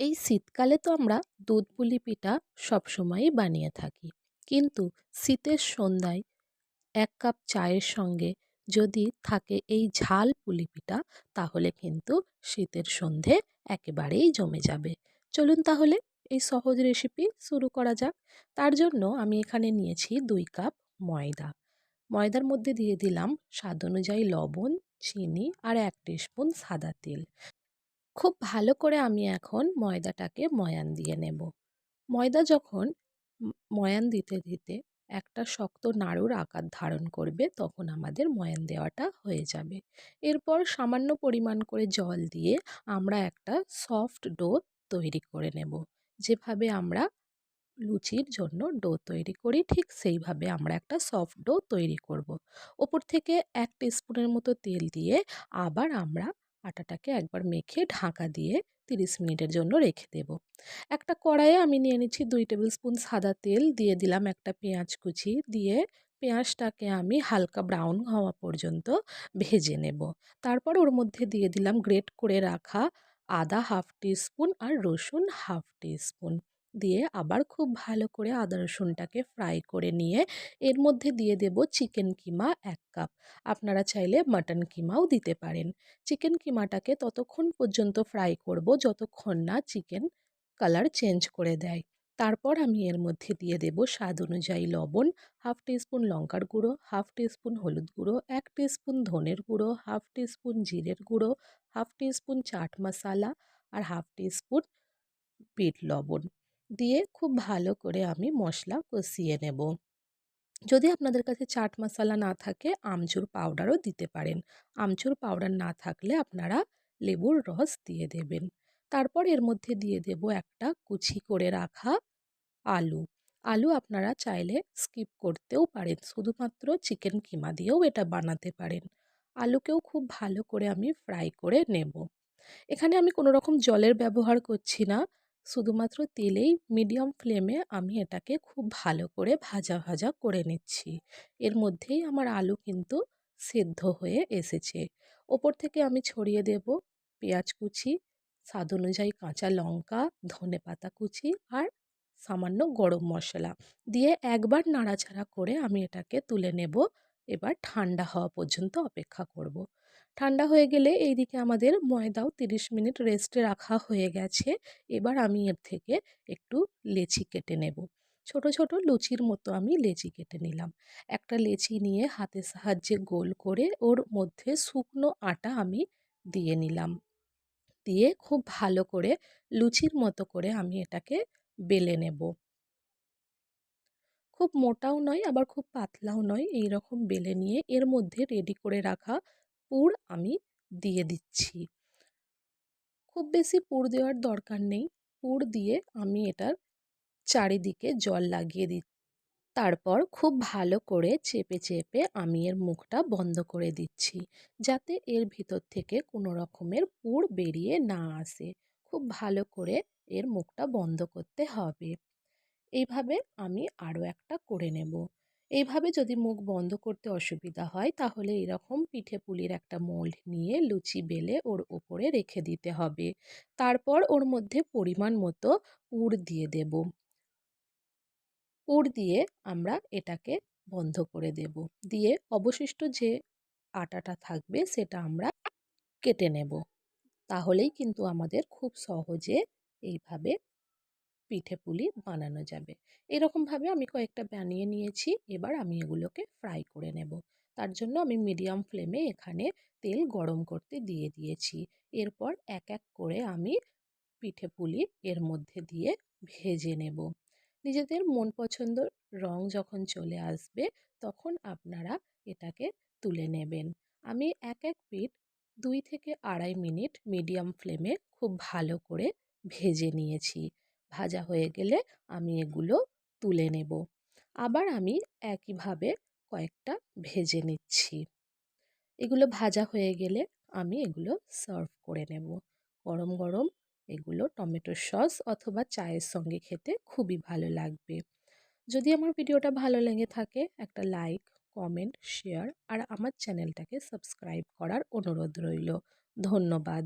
এই শীতকালে তো আমরা দুধ পুলি পিঠা সবসময়ই বানিয়ে থাকি। কিন্তু শীতের সন্ধ্যায় এক কাপ চায়ের সঙ্গে যদি থাকে এই ঝাল পুলি পিঠা, তাহলে কিন্তু শীতের সন্ধে একেবারেই জমে যাবে। চলুন তাহলে এই সহজ রেসিপি শুরু করা যাক। তার জন্য আমি এখানে নিয়েছি দুই কাপ ময়দা। ময়দার মধ্যে দিয়ে দিলাম স্বাদ অনুযায়ী লবণ, চিনি আর এক স্পুন সাদা তেল। খুব ভালো করে আমি এখন ময়দাটাকে ময়ান দিয়ে নেব। ময়দা যখন ময়ান দিতে দিতে একটা শক্ত নাড়ুর আকার ধারণ করবে তখন আমাদের ময়ান দেওয়াটা হয়ে যাবে। এরপর সামান্য পরিমাণ করে জল দিয়ে আমরা একটা সফট ডো তৈরি করে নেব। যেভাবে আমরা লুচির জন্য ডো তৈরি করি, ঠিক সেইভাবে আমরা একটা সফট ডো তৈরি করব। ওপর থেকে এক স্পুনের মতো তেল দিয়ে আবার আমরা আটাটাকে একবার মেখে ঢাকা দিয়ে তিরিশ মিনিটের জন্য রেখে দেব। একটা কড়াইয়ে আমি নিয়ে নিচ্ছি দুই টেবিল স্পুন সাদা তেল, দিয়ে দিলাম একটা পেঁয়াজ কুচি, দিয়ে পেঁয়াজটাকে আমি হালকা ব্রাউন হওয়া পর্যন্ত ভেজে নেব। তারপর ওর মধ্যে দিয়ে দিলাম গ্রেট করে রাখা আদা হাফ স্পুন আর রসুন হাফ স্পুন। দিয়ে আবার খুব ভালো করে আদা রসুনটাকে ফ্রাই করে নিয়ে এর মধ্যে দিয়ে দেব চিকেন কিমা এক কাপ আপনারা চাইলে মাটন কিমাও দিতে পারেন। চিকেন কিমাটাকে ততক্ষণ পর্যন্ত ফ্রাই করব যতক্ষণ না চিকেন কালার চেঞ্জ করে দেয়। তারপর আমি এর মধ্যে দিয়ে দেব স্বাদ অনুযায়ী লবণ হাফ টিস্পুন লঙ্কার গুঁড়ো হাফ টিস্পুন হলুদ গুঁড়ো, এক টিস্পুন ধনের গুঁড়ো হাফ টিস্পুন জিরের গুঁড়ো হাফ টিস্পুন চাট মশালা আর হাফ টিস্পুন বিট লবণ। দিয়ে খুব ভালো করে আমি মশলা কষিয়ে নেব। যদি আপনাদের কাছে চাট মশলা না থাকে, আমচুর পাউডারও দিতে পারেন। আমচুর পাউডার না থাকলে আপনারা লেবুর রস দিয়ে দেবেন। তারপর এর মধ্যে দিয়ে দেব একটা কুচি করে রাখা আলু। আলু আপনারা চাইলে স্কিপ করতেও পারেন, শুধুমাত্র চিকেন কিমা দিয়েও এটা বানাতে পারেন। আলুকেও খুব ভালো করে আমি ফ্রাই করে নেব। এখানে আমি কোনো রকম জলের ব্যবহার করছি না। শুধুমাত্র তেলেই মিডিয়াম ফ্লেমে আমি এটাকে খুব ভালো করে ভাজা ভাজা করে নিচ্ছি। এর মধ্যেই আমার আলু কিন্তু সেদ্ধ হয়ে এসেছে। ওপর থেকে আমি ছড়িয়ে দেব পেঁয়াজ কুচি, স্বাদ অনুযায়ী কাঁচা লঙ্কা, ধনে পাতা কুচি আর সামান্য গরম মশলা। দিয়ে একবার নাড়াচাড়া করে আমি এটাকে তুলে নেব। এবার ঠান্ডা হওয়া পর্যন্ত অপেক্ষা করব। ঠান্ডা হয়ে গেলে এইদিকে আমাদের ময়দাও তিরিশ মিনিট রেস্টে রাখা হয়ে গেছে। এবার আমি এর থেকে একটু লেচি কেটে নেব। ছোট ছোট লুচির মতো আমি লেচি কেটে নিলাম। একটা লেচি নিয়ে হাতের সাহায্যে গোল করে ওর মধ্যে শুকনো আটা আমি দিয়ে নিলাম। দিয়ে খুব ভালো করে লুচির মতো করে আমি এটাকে বেলে নেব। খুব মোটাও নয়, আবার খুব পাতলাও নয়। এই রকম বেলে নিয়ে এর মধ্যে রেডি করে রাখা পুর আমি দিয়ে দিচ্ছি। খুব বেশি পুর দেওয়ার দরকার নেই। পুর দিয়ে আমি এটার চারিদিকে জল লাগিয়ে দিচ্ছি। তারপর খুব ভালো করে চেপে চেপে আমি এর মুখটা বন্ধ করে দিচ্ছি, যাতে এর ভিতর থেকে কোনো রকমের পুর বেরিয়ে না আসে। খুব ভালো করে এর মুখটা বন্ধ করতে হবে। এইভাবে আমি আরও একটা করে নেব। এইভাবে যদি মুখ বন্ধ করতে অসুবিধা হয়, তাহলে এরকম পিঠে পুলির একটা মোল্ড নিয়ে লুচি বেলে ওর ওপরে রেখে দিতে হবে। তারপর ওর মধ্যে পরিমাণ মতো পুর দিয়ে দেব। পুর দিয়ে আমরা এটাকে বন্ধ করে দেব। দিয়ে অবশিষ্ট যে আটাটা থাকবে, সেটা আমরা কেটে নেব। তাহলেই কিন্তু আমাদের খুব সহজে এইভাবে পিঠে পুলি বানানো যাবে। এরকমভাবে আমি কয়েকটা বানিয়ে নিয়েছি, এবার আমি এগুলোকে ফ্রাই করে নেব। তার জন্য আমি মিডিয়াম ফ্লেমে এখানে তেল গরম করতে দিয়ে দিয়েছি। এরপর এক এক করে আমি পিঠে পুলি এর মধ্যে দিয়ে ভেজে নেব। নিজেদের মন পছন্দ রং যখন চলে আসবে, তখন আপনারা এটাকে তুলে নেবেন। আমি এক এক পিঠ দুই থেকে আড়াই মিনিট মিডিয়াম ফ্লেমে খুব ভালো করে ভেজে নিয়েছি। ভাজা হয়ে গেলে আমি এগুলো তুলে নেব। আবার আমি একইভাবে কয়েকটা ভেজে নিচ্ছি। এগুলো ভাজা হয়ে গেলে আমি এগুলো সার্ভ করে নেব। গরম গরম এগুলো টমেটো সস অথবা চায়ের সঙ্গে খেতে খুবই ভালো লাগবে। যদি আমার ভিডিওটা ভালো লেগে থাকে, একটা লাইক, কমেন্ট, শেয়ার আর আমার চ্যানেলটাকে সাবস্ক্রাইব করার অনুরোধ রইল। ধন্যবাদ।